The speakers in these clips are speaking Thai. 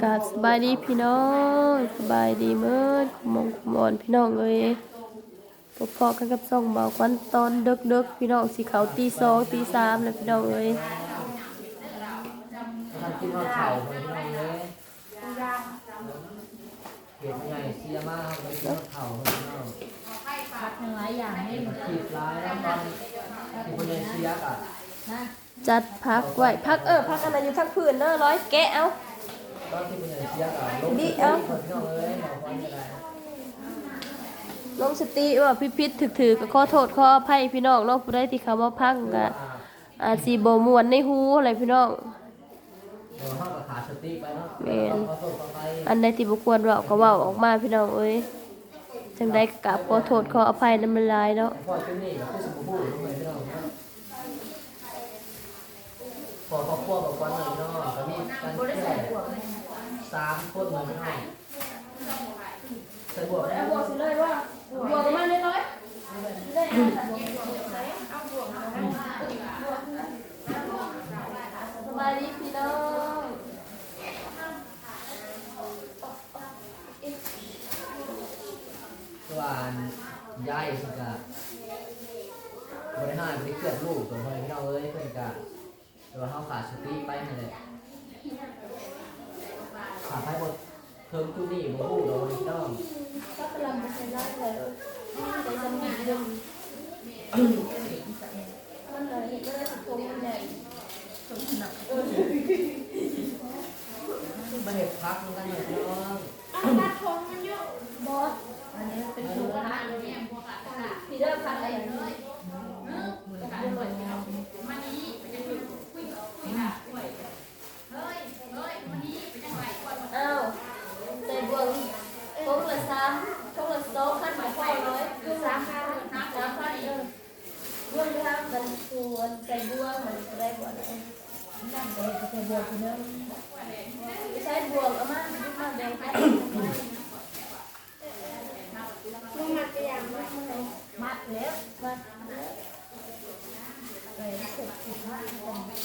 กาสบายดีพี่น้องสบายดีเมื่อขมงขมอนพี่น้องเอ้ยพบพอกันกับส่องเบาควันตอนเดึกพี่น้องสีเขาตีสองตีสามแล้วพี่น้องเอ้ยทำกินข้าเข่าไปพี่น้องเลยเก็บใหญ่เสียมากเลยกินข้าเข่าไปพี่น้องพักหลายอย่างให้มันขีดร้ายแล้วตอนที่คนเสียอะจัดพักไว้พักเออพักอะไรอยู่ทั้งพื้นเด้อร้อยแกะเอา ตอนที่มันเสียกับลงดิเอ้าพี่น้องเลยบอกว่าอะไรลงสติว่าพิพิษถึกถือก็ขอโทษขออภัยพี่น้องเนาะผู้ใดที่เขามาพังก็อาจสิบ่มวนในหูอะไรพี่น้องเดี๋ยวห้องกับขาสติไปเนาะแม่นอันใดที่บ่ควรเว้าก็เว้าออกมาพี่น้องเอ้ยจังใดก็กราบขอโทษขออภัยนำมันหลายเนาะพอที่นี่บผู้สมบูรณ์ลงไปพี่น้องเนาะพอครอบครัวกับควันเลยพี่น้องก็มีกันแค่ สามคนเลยพี่น้องใส่บวกได้บวกสิเลยว่าบวกมาเลยร้อยสบายดีพี่น้องส่วนยายเพิ่นก็บริหารบริเกิดลูกตัวเพิ่นพี่น้องเอ้ยเพิ่นก็แต่ว่าเฮาขาดสติไปนั่นแหละขาดไปหมดเพิ่มจุนี่ บ่ฮู้ดอกพี่น้องก็กำลังจะได้เลยในสมัยเดิมมันเลยเห็นว่าสุดโต่งใหญ่มาเฮ็ดพักนำกันหน่อยพี่น้องบอสอันนี้เป็นตัวนะพี่เริ่มพักอะไรอย่างนี้อ้าวใส่บวงพวกละสามพวกละสองพันหมายความน้อยคือสามพันสามพันเออรวมแล้วมันควรใส่บวงมันจะได้บวง นั่ง ไปจะไปบวชเนื้อ ใช้บวงเอามาดูมาแบ่งไป มัดแล้ว มา ไปเสร็จสิบห้าคน เป็น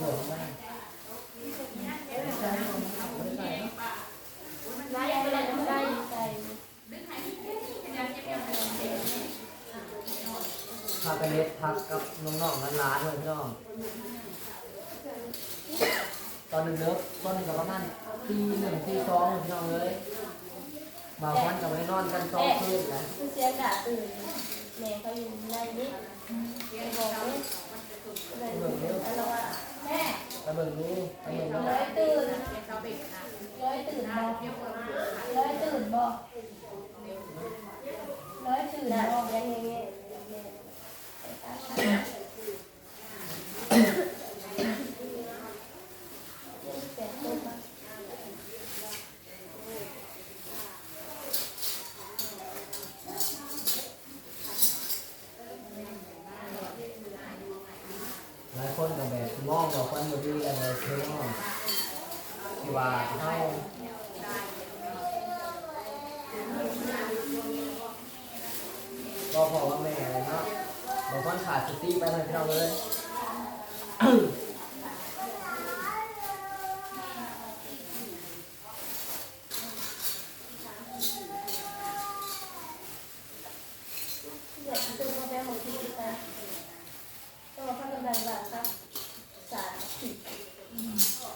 หลวงไหม ไล่ไปเลยไล่ใส่ พาไปเฮ็ดพักกับน้องๆหลานๆเลยพี่น้อง ตอนดึกตอนนี้ก็ประมาณตีหนึ่งตีสองเลยพี่น้องเอ้ยบางวันก็ไปนอนกันสองคืนนะคือเสียกะตื่นแม่เขาอยู่ในนี้บอกเลยอะไรวะแม่ไปเบิ่งดูไปเบิ่งดูร้อยตื่นร้อยตื่นบ่ร้อยตื่นบ่ร้อยตื่นบ่ยังไง เขาดสติไปเลยพี่น้องเอ้ย ด็กตัวแม่ของที่นะก็พัฒนาแบบครับสารผิด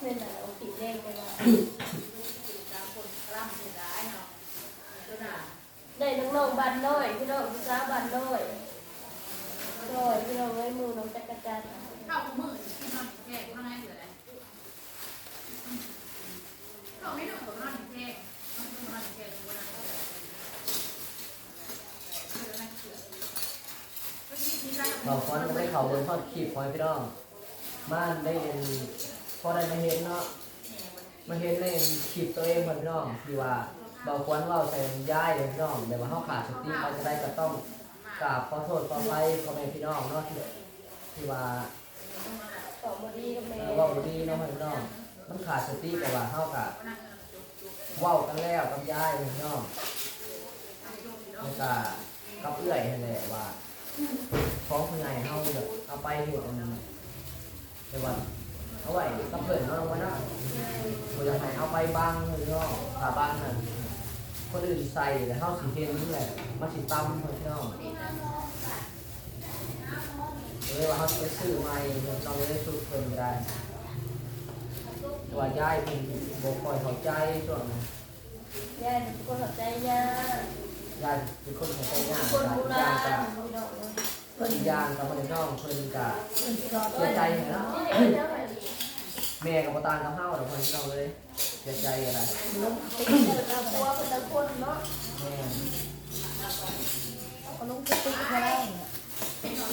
เป็นอะไรเอาผิดเด้งไปว่าได้น้องๆบ้านน้อยพี่น้องสาวบ้านน้อย น้อยพี่น้องไว้มือน้องจักรจันทร์เข้ามือที่นอนแก่ข้างในเหลืออะไราไม่ดูของนอนแก่นอนอนแก่ตัวนั้บางคนไม่เข้าบิ่งทอดคลิปของพี่น้องบ้านได้เห็นพอได้มาเห็นเนาะมาเห็นในคลิปตัวเองของพี่น้องที่ว่าบางคนเว่าใส่ย้ายเลยพี่น้องแต่ว่าเฮาขาดสติไปจะได้ก็ต้อง กราบขอโทษขออภัยพ่อแม่พี่น้องเนาะที่ที่ว่าต่อบดีกับแม่เออเว่าบ่ดีเนาะพี่น้องมันขาดสติแต่ว่าเฮาก็บ่เว้ากันแล้วกับยายพี่น้องแล้วก็กับเอื้อยนั่นแหละว่าของผู้ใหญ่เฮาแบบเอาไปเฮ็ดอันนั้นไปว่าเอาไว้กับเพิ่นเนาะลงมาเนาะบ่อยากให้เอาไปบังพี่น้องถ้าบังนั่น คนอื่นใส่แล้วเฮาสิเห็นนี่แหละมันสิตำพี่น้องเลยว่าเฮาสิไปซื้อใหม่เราเลยได้สุดเพิ่นก็ได้แต่ว่ายายเพิ่นบ่ค่อยเข้าใจช่วงนั้นย่าเป็นคนหัวใจย่ายายเป็นคนเข้าใจยากคนโบราย่าณก็พี่น้องเลยเพิ่นย่างกับเพิ่นน้องเพิ่นก็เพิ่นสิรอเสียใจเนาะนี่เดี๋ยวไป แม่กับบ่ตานกับเฮาดอกเพิ่นน้องเลยเสียใจอะไรลงตีเดินเราตัวเป็นตะคนเนาะ แม่ เอาลงติ๊กเขาแล้วเนี่ย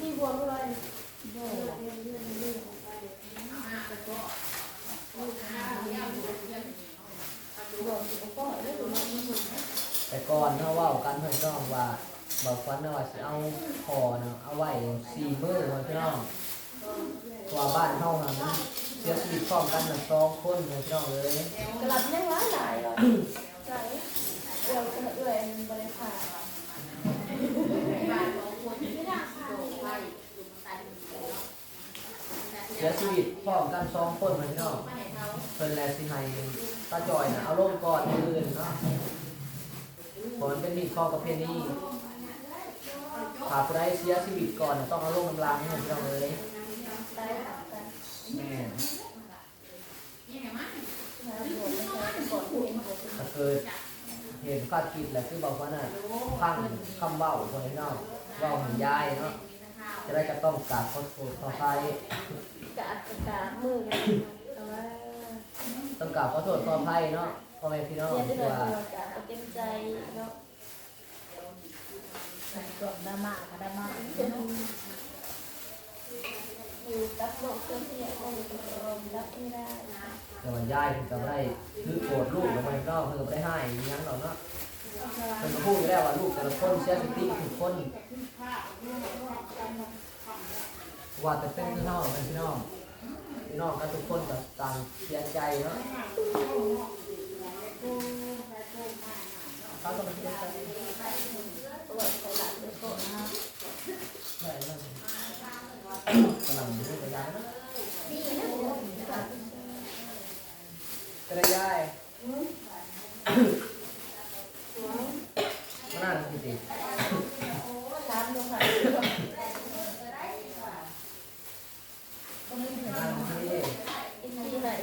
นี่บวมเลย แต่ก่อนเฮาเว้ากันเพิ่นน้องว่า บอกฟันว่าสิเอาคอเนาะเอาไว้4มื้อเพิ่นพี่น้องเพราะว่าบ้านเฮาหั่นเสียชีวิตพร้อมกันน่ะสองคนเพิ่นพี่น้องเลยกระลับยังร้ายหลายเลยใช่เอื่อยเอื่อยบริพารเสียชีวิตพร้อมกันสองคนเพิ่นพี่น้องเพิ่นแลสิให้ตาจ่อยน่ะเอาลงก่อนมื้ออื่นเนาะเพราะมันเป็นมีข้อประเพณี ถ้าผู้ใดเสียชีวิตก่อนต้องเอาลงกำลังให้พี่น้องเลยแม่นนะบวมไม่ใช่ก่อเป็นบวมถ้าเกิดเหตุคาดคิดแหละคือบอกว่าน่ะพังคำเว้าคนให้นอกเว้าให้ยายเนาะจะได้จะต้องกราบขอโทษขออภัยกาดกาดมือต้องกราบขอโทษขอภัยเนาะพ่อแม่พี่น้องเรียนได้ที่เลยว่าเต็มใจเนาะ ก่อนดราม่าก็ดราม่าอยู่กับโลกเพื่องที่ยังรับไม่ได้แต่ว่ายายเพิ่นก็บ่ได้คือโกรธลูกหรือไม่นกเพิ่นก็บ่ได้ให้ยังหรอกเนาะเพิ่นก็พูดอยู่แล้วว่าลูกแต่ละคนเสียสติทุกคนว่าแต่เป็นพี่น้องเป็นพี่น้องพี่น้องกันทุกคนก็ต่างเสียใจเนาะเขาก็ไม่เสียใจ ตัวใส่หลังด้วยก็ใช่นานกำลังพูดกับยายเนาะดีนะผมกาดจะได้ยายมานั่งจริงถามดูค่ะๆนั่งที่อินที่ไหนย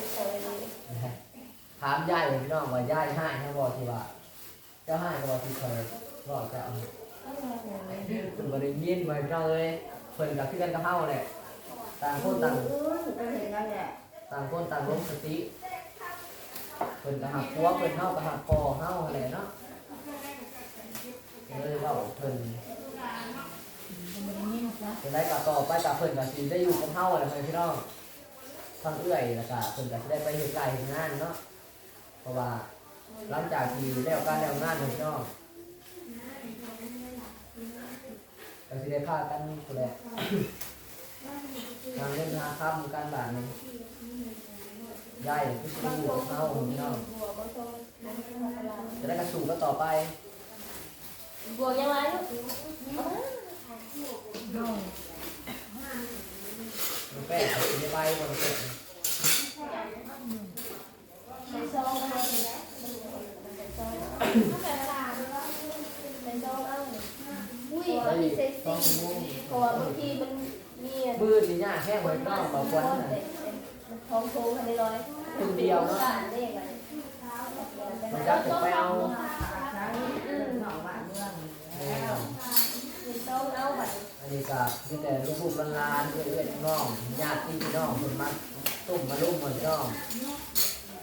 ถามยายเลยพี่น้องว่ายายให้ให้บอกที่ว่าเจ้าให้ก็บอกที่เคย บอกเจ้าคุณบริยินไว้พี่น้องเลยเพิ่นกับพี่กันกับเฮาแหละต่างคนต่างต่างคนต่างลงสติเพิ่นก็หักหัวเพิ่นเฮาก็หักคอเฮาอะไรเนาะเลยเว่าเพิ่นมันเป็นอย่างนี้นะเป็นไรก็ต่อไปกับเพิ่นก็สิได้อยู่กับเฮาอะไรพี่น้องทางเอื้อยแล้วก็เพิ่นก็สิได้ไปเฮ็ดไร่เฮ็ดงานเนาะเพราะว่าหลังจากที่แล้วการแล้วงานพี่น้ องก็สิได้พากันผู้แหละทางเล่นหาค่ำการบ้านนี่ยายคือสิอยู่กับเฮาพี่น้องบัวก็โทษจะได้กระสู่ก็ต่อไปบัวยังไงลูกน้องมันแป้งเอาสิได้ไปบ่ได้เป็นใส่ซองเอุ้ยไปมีเซ็กต้องซี่เพราะว่าบางทีมันมีมืดนี่ยากแห้งไว้พี่น้องบ่ควรน่ะท้องโถงให้ร้อยคนเดียวเนาะการเลขอะไรมันจักจะไปเอาหนองบ้านเมืองเออมีซองเอาบัตรอันนี้ก็มีแต่ลูกๆหลานๆเอื้อยๆน้องๆญาติพี่น้องเพิ่นมาตุ่มมาลุ่มเหมือนน้อง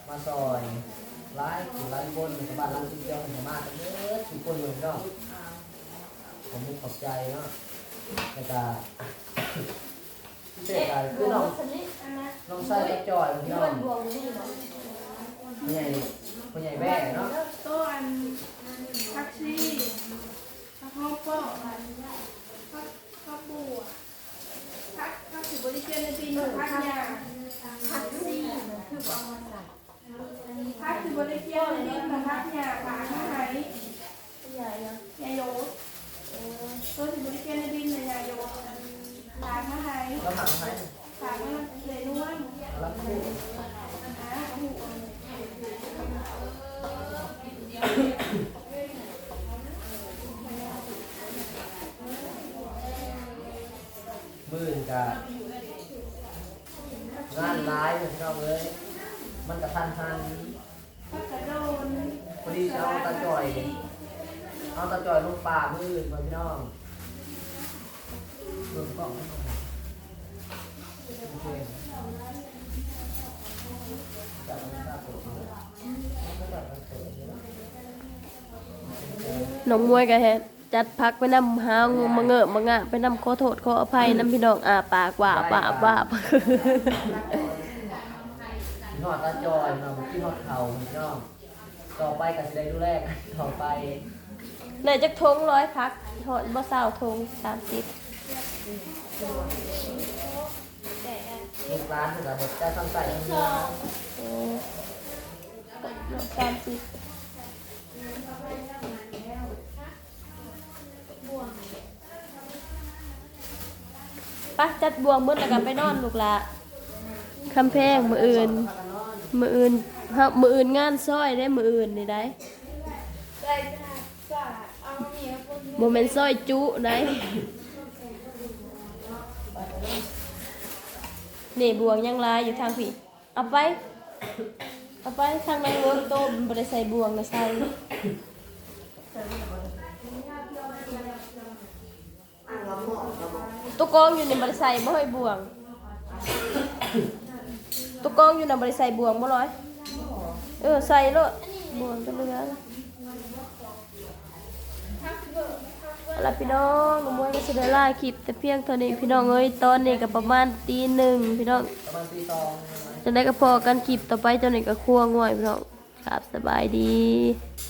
มาซอยหลายผู้หลายคนกับบ้านหลังที่เดียวเพิ่นก็มากันเด้อทุกคนเลยพี่น้อง ผมมุกขอบใจเนาะแล้วก็พิเศษก็คือน้องน้องไส้ก็จอยพี่น้องนดวงนี่เนาะผู้ใหญ่ผู้ใหญ่แม่เนาะต้นแท็กซี่ข้าวโพดข้าวข้าวปูพักข้าวนตีนพักยาพักซี่คือบ่เอามาใส่พักคือบริเกียวตีนพักยาปากมาหายใหญ่ยังยาโย ตัวถึงบริเกียวตีนในยาโยปามาหายแล้วหางให้ปากมันเลยนวลรับคู่อ่าหูมื่นกับงานร้ายเลยพี่น้องเลยมันกะทันหันพักกระโดนพอดีเอาตาจ่อย เอาตาจ่อยลงป่ามื่นมาพี่น้องเบิ่งกล้องให้หน่อยโอเคจับมันตาปวดหัวไม่จับมันเกิดเลยนะน้องมวยก็เฮ็ดจัดพักไปนำหางูมาเงอะมางะไปนำขอโทษขออภัยนำพี่น้องอาปากว่าว่าว่าพี่หอดตาจอยเนาะพี่หอดเข่าพี่น้องต่อไปกับสิได้ดูแลกันต่อไป เลยจักทงร้อยพักหอดบ่เศร้าทง30ลูกร้านถึงกับหมดใจฟังใส่เงินสามสิบปะจัดบวงมื้อแล้วก็ไปนอนลูกละคำแพงมืออื่น มืออื่นฮามื้ออื่นงานซอยได้มืออื่นนี่ได้ บ่แม่นซอยจุได้นี่บวงยังลายอยู่ทางพี่เอาไป เอาไปทางในรถโต้มบริใส่บวงนะใส่ตุกองอยู่ในบริใส่บ่ให้บวงตุกองอยู่ในบริใส่บวงบ่ร้อย เออใส่รถบวงก็เหลือ เอาล่ะพี่น้องน้องมวยก็สิได้ล่าคลิปแต่เพียงเท่านี้พี่น้องเอ้ยตอนนี้ก็ประมาณตีหนึ่งพี่น้องประมาณตีสองจะได้ก็พอกันคลิปต่อไปเจ้าหนึ่งก็ครัวง่วยพี่น้องครับสบายดีส